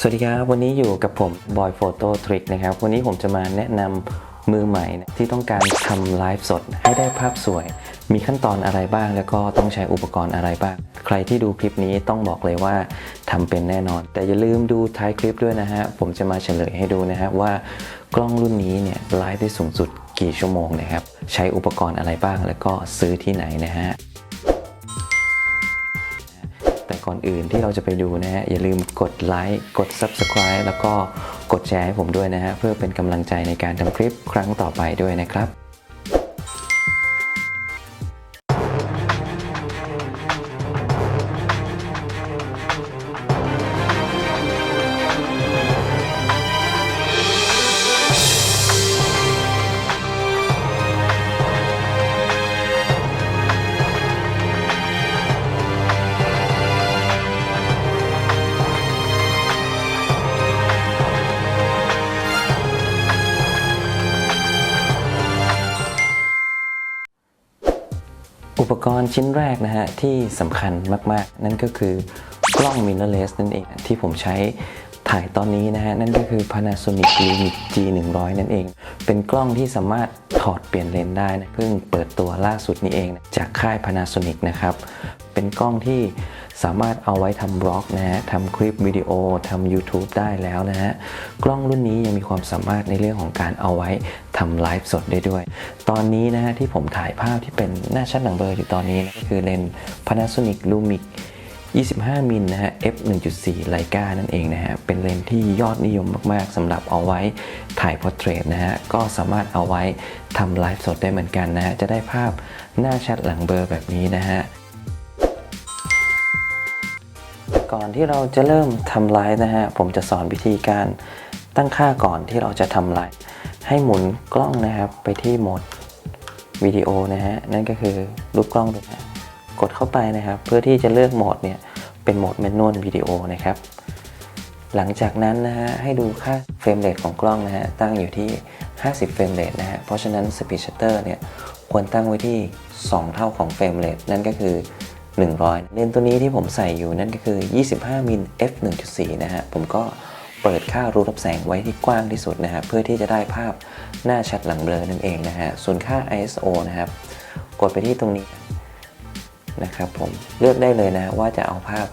สวัสดีครับ วันนี้อยู่กับผมบอยโฟโต้ทริกนะครับ วันนี้ผมจะมาแนะนำมือใหม่ที่ต้องการทำไลฟ์สดให้ได้ภาพสวย มีขั้นตอนอะไรบ้าง แล้วก็ต้องใช้อุปกรณ์อะไรบ้าง ใครที่ดูคลิปนี้ต้องบอกเลยว่าทำเป็นแน่นอน แต่อย่าลืมดูท้ายคลิปด้วยนะฮะ ผมจะมาเฉลยให้ดูนะฮะว่ากล้องรุ่นนี้เนี่ยไลฟ์ได้สูงสุดกี่ชั่วโมงนะครับ ใช้อุปกรณ์อะไรบ้าง แล้วก็ซื้อที่ไหนนะฮะ ก่อนอื่นที่เราจะไปดูนะฮะ อย่าลืมกดไลค์กด Subscribe แล้วก็กดแชร์ให้ผมด้วยนะฮะ เพื่อเป็นกำลังใจในการทำคลิปครั้งต่อไปด้วยนะครับ อุปกรณ์ชิ้นแรกนะฮะที่สำคัญมากๆ นั่นก็คือกล้องมิเ r อร์เลสนั่นเองที่ผมใช้ถ่ายตอนนี้นะฮะ นั่นก็คือ Panasonic Lumix G100 นั่นเอง เป็นกล้องที่สามารถถอดเปลี่ยนเลนส์ได้นะเพิ่งเปิดตัวล่าสุดนี้เอง จากค่าย Panasonic นะครับ เป็นกล้องที่ สามารถเอาไว้ทำบล็อกนะฮะทำคลิปวิดีโอทำ YouTube ได้แล้วนะฮะกล้องรุ่นนี้ยังมีความสามารถในเรื่องของการเอาไว้ทำไลฟ์สดได้ด้วย ตอนนี้นะฮะที่ผมถ่ายภาพที่เป็นหน้าชัดหลังเบลออยู่ตอนนี้นะก็คือเลนส์ Panasonic Lumix 25 มิลนะฮะ f 1.4 Leica นั่นเองนะฮะ เป็นเลนส์ที่ยอดนิยมมาก ๆสำหรับเอาไว้ถ่ายพอร์เทรตนะฮะ ก็สามารถเอาไว้ทำไลฟ์สดได้เหมือนกันนะฮะ จะได้ภาพหน้าชัดหลังเบลอแบบนี้นะฮะ ก่อนที่เราจะเริ่มทำไลฟ์นะฮะ ผมจะสอนวิธีการตั้งค่าก่อนที่เราจะทำไลฟ์ให้หมุนกล้องนะครับไปที่โหมดวิดีโอนะฮะ นั่นก็คือรูปกล้องนะฮะกดเข้าไปนะครับ เพื่อที่จะเลือกโหมดเนี่ยเป็นโหมดแมนนวลวิดีโอนะครับ หลังจากนั้นนะฮะให้ดูค่าเฟรมเรทของกล้องนะฮะตั้งอยู่ที่ 50 เฟรมเรทนะฮะ เพราะฉะนั้นสปีดชัตเตอร์เนี่ยควรตั้งไว้ที่ 2 เท่าของเฟรมเรทนั่นก็คือ 100 เลนส์ตัวนี้ที่ผมใส่อยู่นั่นก็คือ 25มิล f 1.4 นะฮะ ผมก็เปิดค่ารูรับแสงไว้ที่กว้างที่สุดนะฮะ เพื่อที่จะได้ภาพหน้าชัดหลังเบลอนั่นเองนะฮะ ส่วนค่า ISO นะครับ กดไปที่ตรงนี้นะครับผม เลือกได้เลยนะ ว่าจะเอาภาพ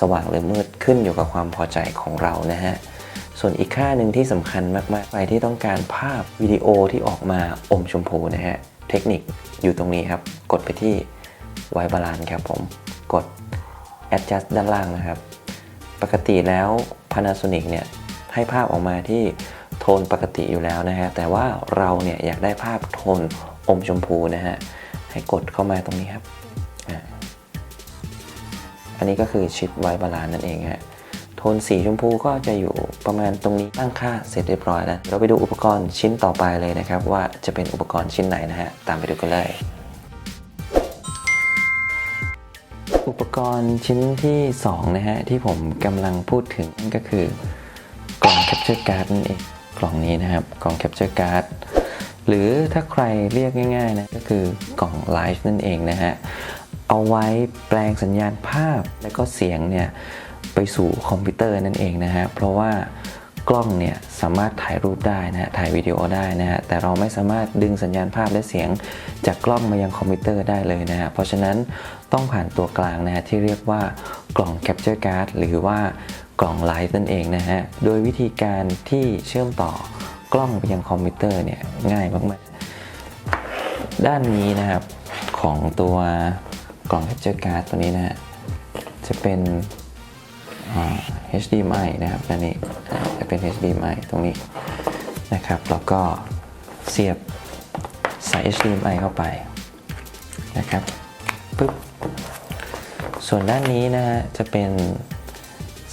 สว่างหรือมืดขึ้นอยู่กับความพอใจของเรานะฮะส่วนอีกค่าหนึ่งที่สำคัญมากๆใครที่ต้องการภาพวิดีโอที่ออกมาอมชมพูนะฮะ เทคนิคอยู่ตรงนี้ครับ กดไปที่ ไวบาลานครับผมกด adjust ด้านล่างนะครับ ปกติแล้ว Panasonic เนี่ยให้ภาพออกมาที่โทนปกติอยู่แล้วนะฮะแต่ว่าเราเนี่ยอยากได้ภาพโทนอมชมพูนะฮะให้กดเข้ามาตรงนี้ครับ อันนี้ก็คือชิปไวบาลานนั่นเองฮะโทนสีชมพูก็จะอยู่ประมาณตรงนี้ตั้งค่าเสร็จเรียบร้อยแล้ว เราไปดูอุปกรณ์ชิ้นต่อไปเลยนะครับ ว่าจะเป็นอุปกรณ์ชิ้นไหนนะฮะตามไปดูกันเลย อุปกรณ์ชิ้นที่2นะฮะที่ผมกำลังพูดถึงก็คือกล่อง Capture Card นั่นเองกล่องนี้นะครับกล่อง Capture Card หรือถ้าใครเรียกง่ายๆนะก็คือกล่องไลฟ์นั่นเองนะฮะเอาไว้แปลงสัญญาณภาพและก็เสียงเนี่ยไปสู่คอมพิวเตอร์นั่นเองนะฮะเพราะว่ากล้องเนี่ยสามารถถ่ายรูปได้นะฮะถ่ายวิดีโอได้นะฮะแต่เราไม่สามารถดึงสัญญาณภาพและเสียงจากกล้องมายังคอมพิวเตอร์ได้เลยนะฮะเพราะฉะนั้น ต้องผ่านตัวกลางนะฮะที่เรียกว่ากล่อง Capture Card หรือว่ากล่องไลฟ์นั่นเองนะฮะ โดยวิธีการที่เชื่อมต่อกล้องไปยังคอมพิวเตอร์เนี่ยง่ายมากๆ ด้านนี้นะครับของตัวกล่อง Capture Card ตัวนี้นะฮะจะเป็น HDMI นะครับอันนี้จะเป็น HDMI ตรงนี้นะครับ แล้วก็เสียบสาย HDMI เข้าไปนะครับปึ๊บ ส่วนด้านนี้นะฮะจะเป็น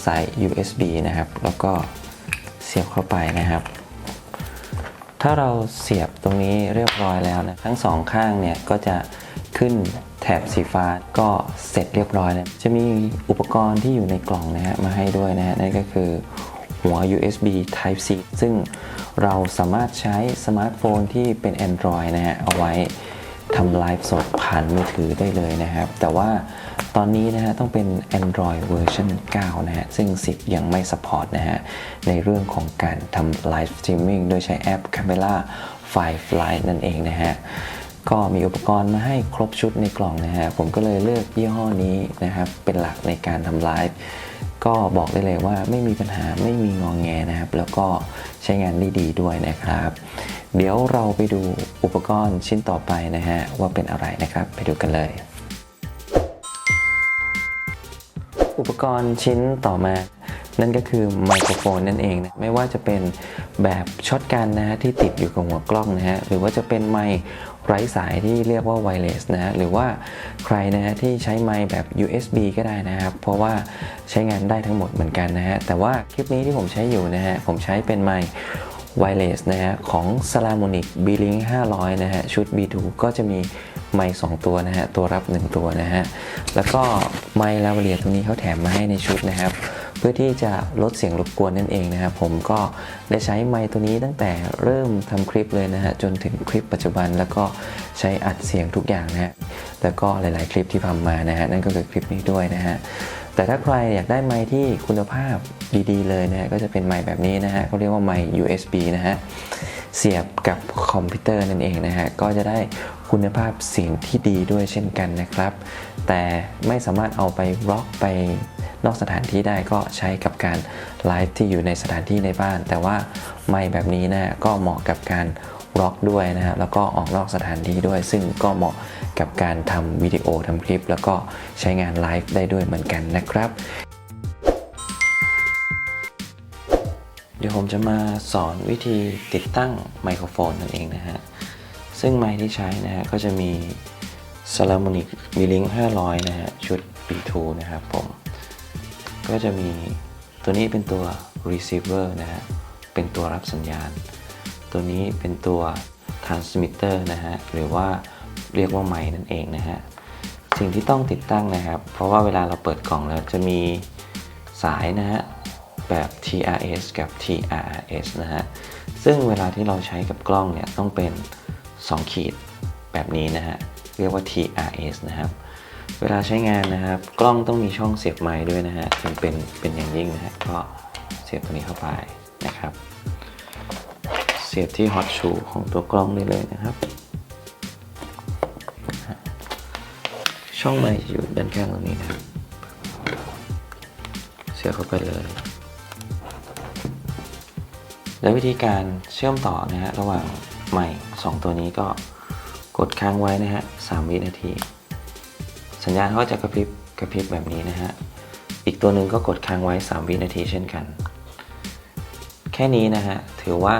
สาย USB นะครับ แล้วก็เสียบเข้าไปนะครับ ถ้าเราเสียบตรงนี้เรียบร้อยแล้วนะทั้งสองข้างเนี่ยก็จะขึ้นแถบสีฟ้าก็เสร็จเรียบร้อยแล้วจะมีอุปกรณ์ที่อยู่ในกล่องนะฮะมาให้ด้วยนะฮะนั่นก็คือหัว USB Type C ซึ่งเราสามารถใช้สมาร์ทโฟนที่เป็น Android นะฮะเอาไว้ทำไลฟ์สดผ่านมือถือได้เลยนะครับ แต่ว่า ตอนนี้นะฮะต้องเป็น Android เวอร์ชัน9นะฮะซึ่ง 10 ยังไม่สปอร์ตนะฮะในเรื่องของการทำไลฟ์สตรีมมิ่งโดยใช้แอป Camera 5 Lite นั่นเองนะฮะก็มีอุปกรณ์มาให้ครบชุดในกล่องนะฮะผมก็เลยเลือกยี่ห้อนี้นะครับเป็นหลักในการทำไลฟ์ก็บอกได้เลยว่าไม่มีปัญหาไม่มีงองแงนะครับ แล้วก็ใช้งานได้ดีด้วยนะครับ เดี๋ยวเราไปดูอุปกรณ์ชิ้นต่อไปนะฮะว่าเป็นอะไรนะครับไปดูกันเลย อุปกรณ์ชิ้นต่อมา นั่นก็คือไมโครโฟนนั่นเองนะไม่ว่าจะเป็นแบบช็อตกันนะฮะที่ติดอยู่กับหัวกล้องนะฮะหรือว่าจะเป็นไมค์ไร้สายที่เรียกว่าไวเลสนะฮะหรือว่าใครนะฮะที่ใช้ไมค์แบบ USB ก็ได้นะครับ เพราะว่าใช้งานได้ทั้งหมดเหมือนกันนะฮะแต่ว่าคลิปนี้ที่ผมใช้อยู่นะฮะผมใช้เป็นไมค์ ไวเลสนะฮะของ s a l a m o n i c B-Link 500 นะฮะชุด B2 ก็จะมีไมค์2ตัวนะฮะตัวรับ 1 ตัวนะฮะแล้วก็ไมค์ลาวเลียตัวนี้เขาแถมมาให้ในชุดนะครับ เพื่อที่จะลดเสียงรบกวนนั่นเองนะครับผมก็ได้ใช้ไมค์ตัวนี้ตั้งแต่เริ่มทำคลิปเลยนะฮะจนถึงคลิปปัจจุบันแล้วก็ใช้อัดเสียงทุกอย่างนะฮะแล้วก็หลาย ๆ คลิปที่ทำมานะฮะนั่นก็คือคลิปนี้ด้วยนะฮะ แต่ถ้าใครอยากได้ไมค์ที่คุณภาพดีๆ เลยนะฮะก็จะเป็นไมค์แบบนี้นะฮะเขาเรียกว่าไมค์ USB นะฮะเสียบกับคอมพิวเตอร์นั่นเองนะฮะก็จะได้คุณภาพเสียงที่ดีด้วยเช่นกันนะครับ แต่ไม่สามารถเอาไปร็อกไปนอกสถานที่ได้ก็ใช้กับการไลฟ์ที่อยู่ในสถานที่ในบ้าน แต่ว่าไมค์แบบนี้นะฮะก็เหมาะกับการร็อกด้วยนะฮะแล้วก็ออกนอกสถานที่ด้วย ซึ่งก็เหมาะ กับการทำวิดีโอทำคลิป แล้วก็ใช้งานไลฟ์ได้ด้วยเหมือนกันนะครับ เดี๋ยวผมจะมาสอนวิธีติดตั้งไมโครโฟนนั่นเองนะฮะ ซึ่งไมค์ที่ใช้นะฮะก็จะมี s a l a m o n i c B-Link 500 นะฮะ ชุด B2 นะครับผม ก็จะมีตัวนี้เป็นตัว receiver นะฮะ เป็นตัวรับสัญญาณ ตัวนี้เป็นตัว transmitter นะฮะ หรือว่า เรียกว่าไมค์นั่นเองนะฮะ สิ่งที่ต้องติดตั้งนะครับ เพราะว่าเวลาเราเปิดกล่องแล้วจะมีสายนะฮะแบบ TRS กับ TRRS นะฮะ ซึ่งเวลาที่เราใช้กับกล้องเนี่ยต้องเป็น 2 ขีดแบบนี้นะฮะ เรียกว่า TRS นะครับ เวลาใช้งานนะครับ กล้องต้องมีช่องเสียบไม้ด้วยนะฮะจึงเป็นเป็นอย่างยิ่งนะฮะก็เสียบตัวนี้เข้าไปนะครับ เสียบที่ฮอตชูของตัวกล้องได้เลยนะครับ ช่องไม้จะอยู่ด้านข้างตรงนี้นะเสียบเข้าไปเลย และวิธีการเชื่อมต่อนะฮะระหว่างไมค์สองตัวนี้ก็กดค้างไว้นะฮะสามวินาที สัญญาณก็จะกระพริบกระพริบแบบนี้นะฮะ อีกตัวหนึ่งก็กดค้างไว้ 3 วินาทีเช่นกัน แค่นี้นะฮะ ถือว่า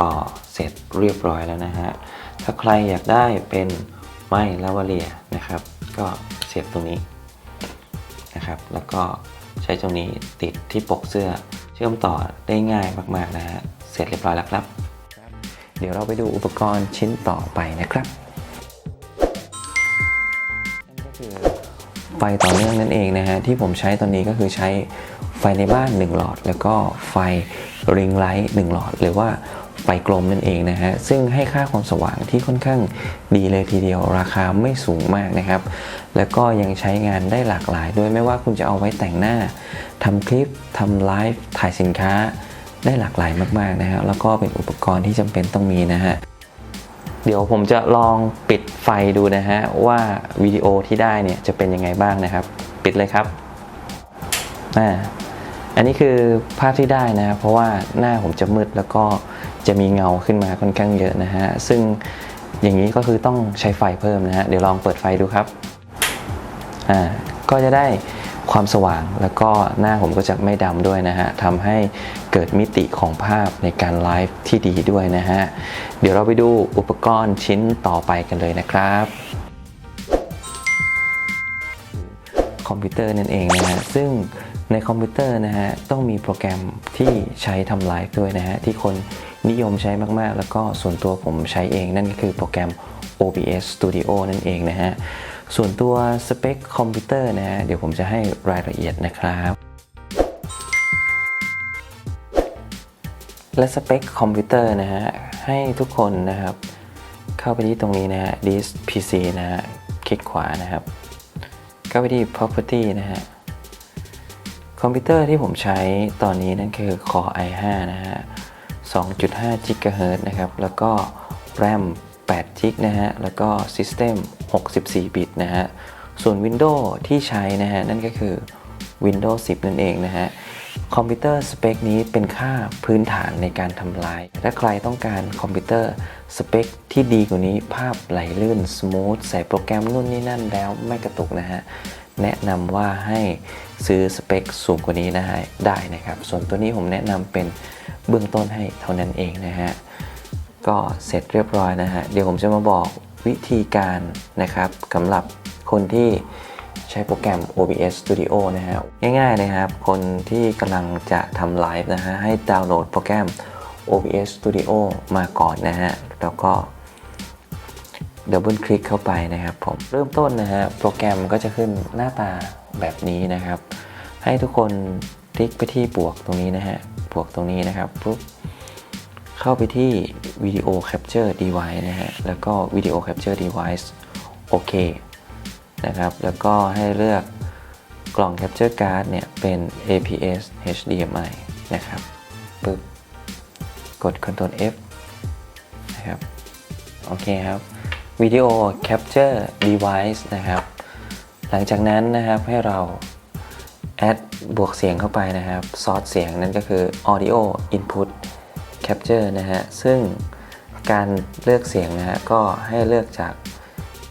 ต่อเสร็จเรียบร้อยแล้วนะฮะ ถ้าใครอยากได้เป็นไม้ลาวาเลีย ก็เสียบตรงนี้นะครับ แล้วก็ใช้ตรงนี้ติดที่ปกเสื้อเชื่อมต่อได้ง่ายมากๆนะฮะเสร็จเรียบร้อยแล้วครับ เดี๋ยวเราไปดูอุปกรณ์ชิ้นต่อไปนะครับนั่นก็คือไฟต่อเนื่องนั่นเองนะฮะที่ผมใช้ตอนนี้ก็คือใช้ไฟในบ้าน 1 หลอด แล้วก็ไฟริงไลท์1หลอด หรือว่า ไฟกลมนั่นเองนะฮะซึ่งให้ค่าความสว่างที่ค่อนข้างดีเลยทีเดียวราคาไม่สูงมากนะครับ แล้วก็ยังใช้งานได้หลากหลายด้วยไม่ว่าคุณจะเอาไว้แต่งหน้าทำคลิปทำไลฟ์ถ่ายสินค้าได้หลากหลายมากๆนะฮะแล้วก็เป็นอุปกรณ์ที่จำเป็นต้องมีนะฮะเดี๋ยวผมจะลองปิดไฟดูนะฮะว่าวิดีโอที่ได้เนี่ยจะเป็นยังไงบ้างนะครับ ปิดเลยครับอ่าอันนี้คือภาพที่ได้นะเพราะว่าหน้าผมจะมืดแล้วก็ จะมีเงาขึ้นมาค่อนข้างเยอะนะฮะ ซึ่งอย่างนี้ก็คือต้องใช้ไฟเพิ่มนะฮะ เดี๋ยวลองเปิดไฟดูครับอ่าก็จะได้ความสว่างแล้วก็หน้าผมก็จะไม่ดำด้วยนะฮะทำให้เกิดมิติของภาพในการไลฟ์ที่ดีด้วยนะฮะ เดี๋ยวเราไปดูอุปกรณ์ชิ้นต่อไปกันเลยนะครับ คอมพิวเตอร์นั่นเองนะฮะ ซึ่งในคอมพิวเตอร์นะฮะ ต้องมีโปรแกรมที่ใช้ทำไลฟ์ด้วยนะฮะ ที่คน นิยมใช้มากๆ แล้วก็ส่วนตัวผมใช้เองนั่นก็คือโปรแกรม OBS Studio นั่นเองนะฮะ ส่วนตัวสเปคคอมพิวเตอร์นะฮะ เดี๋ยวผมจะให้รายละเอียดนะครับและสเปคคอมพิวเตอร์นะฮะ ให้ทุกคนนะครับ เข้าไปที่ตรงนี้นะฮะ this PC นะฮะ คลิกขวานะครับ เข้าไปที่ property นะฮะ คอมพิวเตอร์ที่ผมใช้ตอนนี้นั่นคือ Core i5 นะฮะ 2.5 GHz นะครับ แล้วก็ RAM 8 g b นะฮะ แล้วก็ System 64 บิตนะฮะ ส่วน Windows ที่ใช้นะฮะ นั่นก็คือ Windows 10 นั่นเองนะฮะ คอมพิวเตอร์สเปคนี้เป็นค่าพื้นฐานในการทำลาย ถ้าใครต้องการคอมพิวเตอร์สเปคที่ดีกว่านี้ภาพไหลลื่น สมูท ใส่โปรแกรมนู่นนี่นั่นแล้วไม่กระตุกนะฮะ แนะนำว่าให้ซื้อสเปคสูงกว่านี้นะฮะได้นะครับ ส่วนตัวนี้ผมแนะนำเป็น เบื้องต้นให้เท่านั้นเองนะฮะก็เสร็จเรียบร้อยนะฮะเดี๋ยวผมจะมาบอกวิธีการนะครับสำหรับคนที่ใช้โปรแกรม OBS Studio นะฮะง่ายๆนะครับ คนที่กำลังจะทำไลฟ์นะฮะให้ดาวน์โหลดโปรแกรม OBS Studio มาก่อนนะฮะแล้วก็ดับเบิลคลิกเข้าไปนะครับผมเริ่มต้นนะฮะโปรแกรมก็จะขึ้นหน้าตาแบบนี้นะครับ ให้ทุกคนคลิกไปที่บวกตรงนี้นะฮะ วกตรงนี้นะครับปุ๊บเข้าไปที่วิดีโอ Capture Device นะฮะแล้วก็วิดีโอ Capture Device โอเคนะครับ แล้วก็ให้เลือกกล่อง Capture Card เนี่ยเป็น APS HDMI นะครับปึ๊บกด Ctrl F นะครับโอเคครับวิดีโอ Capture Device นะครับ หลังจากนั้นนะครับให้เรา add บวกเสียงเข้าไปนะครับ ซอสเสียงนั่นก็คือ Audio Input Capture นะฮะ ซึ่งการเลือกเสียงนะฮะ ก็ให้เลือกจาก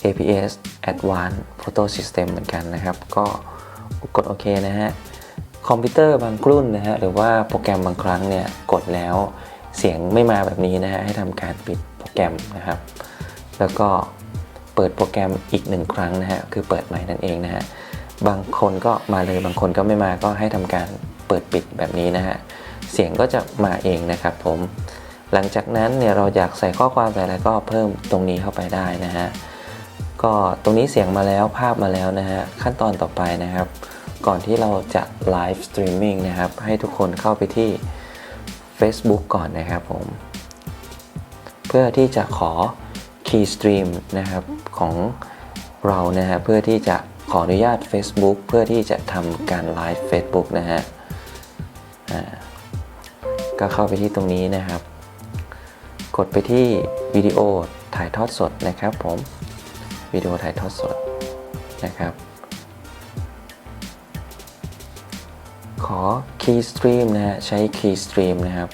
APS Advanced Photo System เหมือนกันนะครับ ก็กดโอเคนะฮะ คอมพิวเตอร์บางรุ่นนะฮะ หรือว่าโปรแกรมบางครั้งเนี่ย กดแล้วเสียงไม่มาแบบนี้นะฮะ ให้ทำการปิดโปรแกรมนะครับ แล้วก็เปิดโปรแกรมอีกหนึ่งครั้งนะฮะ คือเปิดใหม่นั่นเองนะฮะ บางคนก็มาเลยบางคนก็ไม่มาก็ให้ทำการเปิดปิดแบบนี้นะฮะ เสียงก็จะมาเองนะครับผม หลังจากนั้นเนี่ยเราอยากใส่ข้อความใส่อะไรก็เพิ่มตรงนี้เข้าไปได้นะฮะ ก็ตรงนี้เสียงมาแล้วภาพมาแล้วนะฮะ ขั้นตอนต่อไปนะครับ ก่อนที่เราจะไลฟ์สตรีมมิ่งนะครับ ให้ทุกคนเข้าไปที่ Facebook ก่อนนะครับผม เพื่อที่จะขอ Key Stream นะครับของเรานะฮะเพื่อที่จะ ขออนุญาต Facebook เพื่อที่จะทำการไลฟ์ Facebook นะฮะก็เข้าไปที่ตรงนี้นะครับ กดไปที่วิดีโอถ่ายทอดสดนะครับผมวิดีโอถ่ายทอดสดนะครับ ขอ Key Stream นะฮะ ใช้ Key Stream นะครับ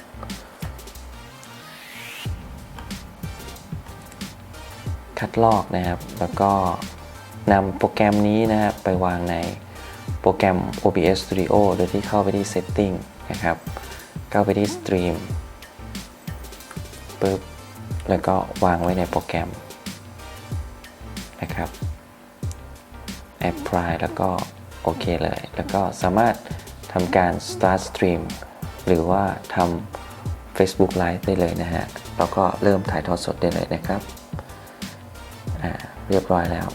คัดลอกนะครับแล้วก็ นำโปรแกรมนี้นะครับไปวางในโปรแกรม OBS Studio โดยที่เข้าไปที่ Setting นะครับ เข้าไปที่ Stream ปึ๊บ แล้วก็วางไว้ในโปรแกรมนะครับ Apply แล้วก็โอเคเลย แล้วก็สามารถทำการ Start Stream หรือว่าทำ Facebook Live ได้เลยนะฮะ แล้วก็เริ่มถ่ายทอดสดได้เลยนะครับ เรียบร้อยแล้ว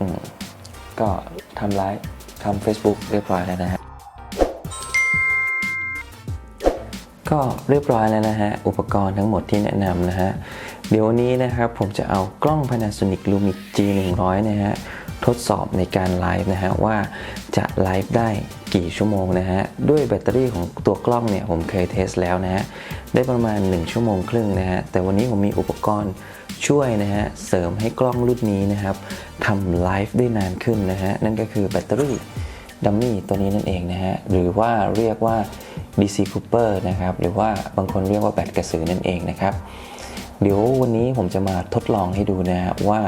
อืมก็ทำไลฟ์ทำ Facebook เรียบร้อยแล้วนะฮะ ก็เรียบร้อยแล้วนะฮะ อุปกรณ์ทั้งหมดที่แนะนำนะฮะ เดี๋ยววันนี้นะครับผมจะเอากล้อง Panasonic Lumix G100 นะฮะ ทดสอบในการไลฟ์นะฮะ ว่าจะไลฟ์ได้กี่ชั่วโมงนะฮะ ด้วยแบตเตอรี่ของตัวกล้องเนี่ยผมเคยเทสแล้วนะฮะ ได้ประมาณ 1 ชั่วโมงครึ่งนะฮะ แต่วันนี้ผมมีอุปกรณ์ ช่วยนะฮะเสริมให้กล้องรุ่นนี้นะครับทำไลฟ์ได้นานขึ้นนะฮะนั่นก็คือแบตเตอรี่ดัมมี่ตัวนี้นั่นเองนะฮะหรือว่าเรียกว่า DC Cooper นะครับหรือว่าบางคนเรียกว่าแบตกระสือนั่นเองนะครับเดี๋ยววันนี้ผมจะมาทดลองให้ดูนะฮะว่า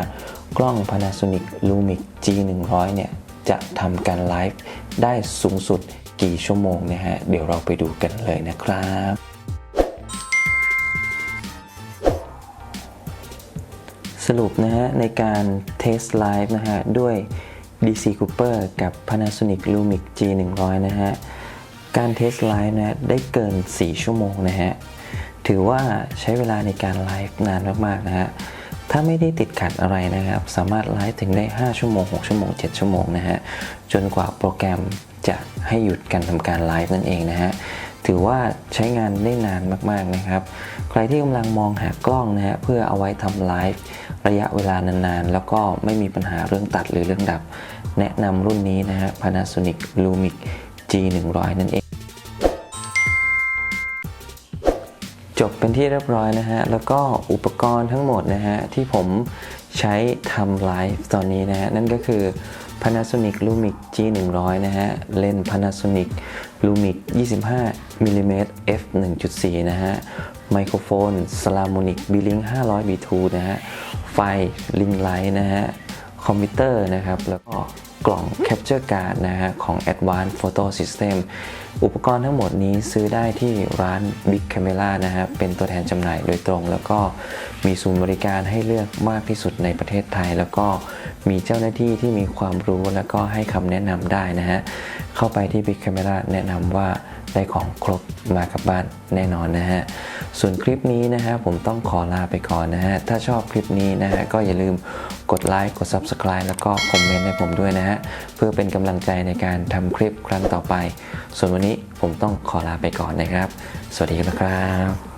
กล้อง Panasonic Lumix G100 เนี่ยจะทำการไลฟ์ได้สูงสุดกี่ชั่วโมงนะฮะเดี๋ยวเราไปดูกันเลยนะครับ รุปนะฮะในการเทสไลฟ์นะฮะด้วย DC Cooper กับ Panasonic Lumix G100 นะฮะ การเทสไลฟ์นะได้เกิน 4 ชั่วโมงนะฮะ ถือว่าใช้เวลาในการไลฟ์นานมาก ๆ นะฮะ ถ้าไม่ได้ติดขัดอะไรนะครับ สามารถไลฟ์ถึงได้ 5 ชั่วโมง 6 ชั่วโมง 7 ชั่วโมงนะฮะ จนกว่าโปรแกรมจะให้หยุดการทำการไลฟ์นั่นเองนะฮะ ถือว่าใช้งานได้นานมากๆนะครับ ใครที่กำลังมองหากล้องนะฮะเพื่อเอาไว้ทำไลฟ์ระยะเวลานานๆ แล้วก็ไม่มีปัญหาเรื่องตัดหรือเรื่องดับ แนะนำรุ่นนี้นะฮะ Panasonic Lumix G100 นั่นเอง จบเป็นที่เรียบร้อยนะฮะ แล้วก็อุปกรณ์ทั้งหมดนะฮะที่ผมใช้ทำไลฟ์ตอนนี้นะฮะนั่นก็คือ Panasonic Lumix G100 นะฮะ เลนส์ Panasonic Lumix 25 mm f 1.4 นะฮะ ไมโครโฟน Salamonic B-Link 500 B2 นะฮะ ไฟ Ring Light นะฮะ คอมพิวเตอร์นะครับ แล้วก็ กล่อง Capture Card นะฮะของ Advanced Photo System อุปกรณ์ทั้งหมดนี้ซื้อได้ที่ร้าน Big Camera นะฮะเป็นตัวแทนจำหน่ายโดยตรง แล้วก็มีศูนย์บริการให้เลือกมากที่สุดในประเทศไทย แล้วก็มีเจ้าหน้าที่ที่มีความรู้แล้วก็ให้คำแนะนำได้นะฮะเข้าไปที่ Big Camera แนะนำว่าได้ของครบมากับบ้านแน่นอนนะฮะ ส่วนคลิปนี้นะฮะผมต้องขอลาไปก่อนนะฮะ ถ้าชอบคลิปนี้นะฮะก็อย่าลืมกดไลค์ กด Subscribe แล้วก็คอมเมนต์ให้ผมด้วยนะฮะ เพื่อเป็นกำลังใจในการทำคลิปครั้งต่อไป ส่วนวันนี้ผมต้องขอลาไปก่อนนะครับ สวัสดีครับ